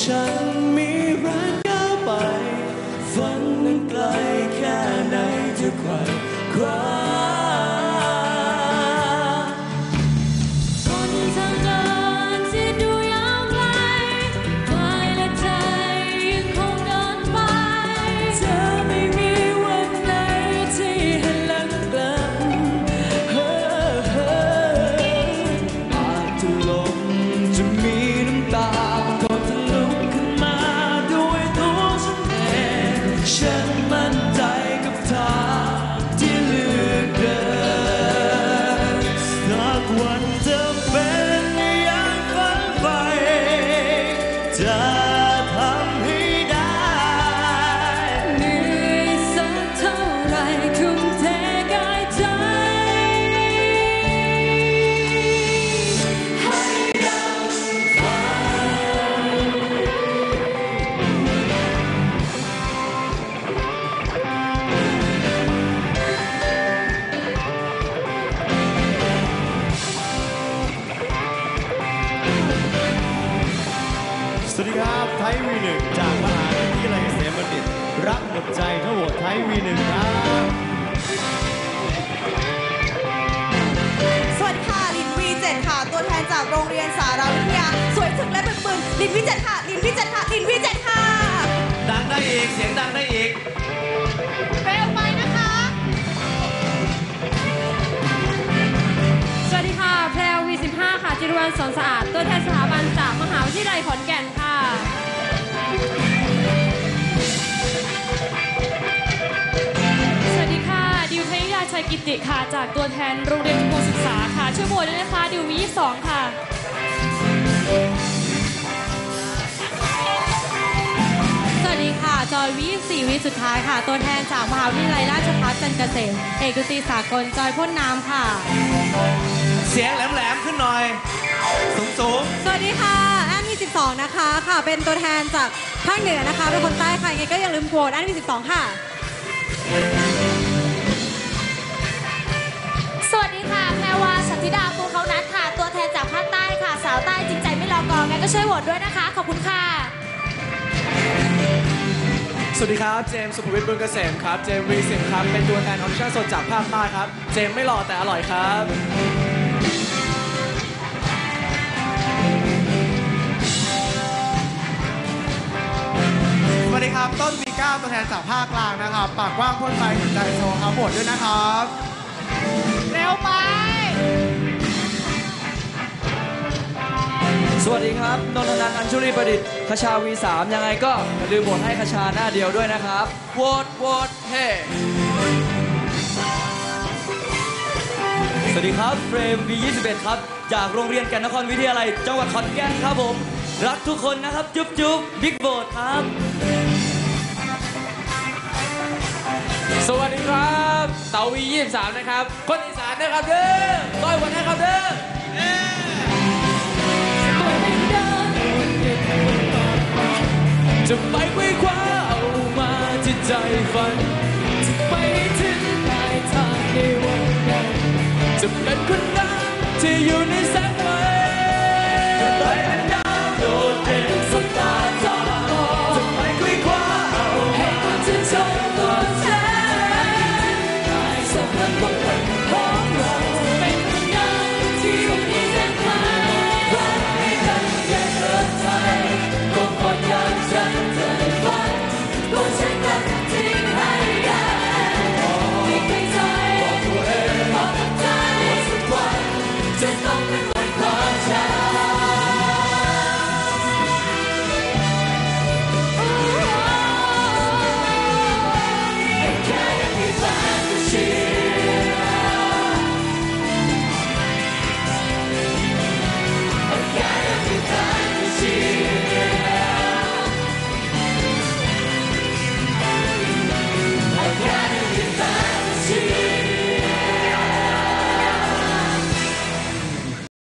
山 wonder ไทยวีหนึ่งจากมหาวิทยาลัยเกษมบัณฑิต รักหมดใจทั้งหมดไทยวีหนึ่งครับสวัสดีค่ะ ลินวีเจ็ดค่ะ ตัวแทนจากโรงเรียนสารวิทยา สวยฉึกและบึกบึ้งลินวีเจ็ดค่ะ ลินวีเจ็ดค่ะ ลินวีเจ็ดค่ะ ดังได้อีก เสียงดังได้อีก เร็วไปนะคะ สวัสดีค่ะ แพรวี15 ค่ะจิรวรรณสอนสะอาด ตัวแทนสถาบันจากมหาวิทยาลัยขอนแก่นค่ะ สวัสดีค่ะดิวธนิยาชัยกิติค่ะ จากตัวแทนโรงเรียนภูศึกษาค่ะ ช่วยโหวตด้วยนะคะ ดิววี22ค่ะสวัสดีค่ะ จอยวีสี่วีสุดท้ายค่ะ ตัวแทนจากมหาวิทยาลัยราชภัฏจันทร์เกษมเอกดนตรีสากลจอยพ่นน้ำค่ะ เสียงแหลมๆขึ้นหน่อย สูงสูงสวัสดีค่ะ แอนวีสิบสองนะคะ ค่ะ เป็นตัวแทนจาก ภาคเหนือนะคะเป็นคนใต้ค่ะยังไงก็อย่าลืมโหวตแอนวีสิบสองค่ะ สวัสดีค่ะแพรวาสันธิดาภูเขานัดค่ะ ตัวแทนจากภาคใต้ค่ะ สาวใต้จริงใจไม่รอกองงั้นก็ช่วยโหวตด้วยนะคะ ขอบคุณค่ะ สวัสดีครับ เจมส์สุภวิทย์บุญเกษมครับ เจมส์วีสิบครับ เป็นตัวแทนออดิชั่นสดจากภาคใต้ครับ เจมส์ไม่หล่อแต่อร่อยครับ จากภาคกลางนะครับ ปากกว้างพ่นไฟหัวใจโชว์ครับโหวตด้วยนะครับ เร็วไป สวัสดีครับนนทนันท์อัญชุลีประดิษฐ์คชาวีสามยังไงก็อย่าลืมโหวตให้คชาหน้าเดียวด้วยนะครับโหวตโหวตเฮ้สวัสดีครับเฟรม V21 ครับ จากโรงเรียนแก่นนครวิทยาลัย จังหวัดขอนแก่นครับผม รักทุกคนนะครับ จุ๊บจุ๊บบิ๊กโบดครับ สวัสดีครับเต๋าวี23 นะครับ คนอีสานนะครับเด้อต้อยวันนะครับเด้อจะไปไขว้คว้าเอามาที่ใจฝัน จะไปให้ถึงปลายทางในวันนั้นจะเป็นคนนั้นที่อยู่ในแสงไฟ One time.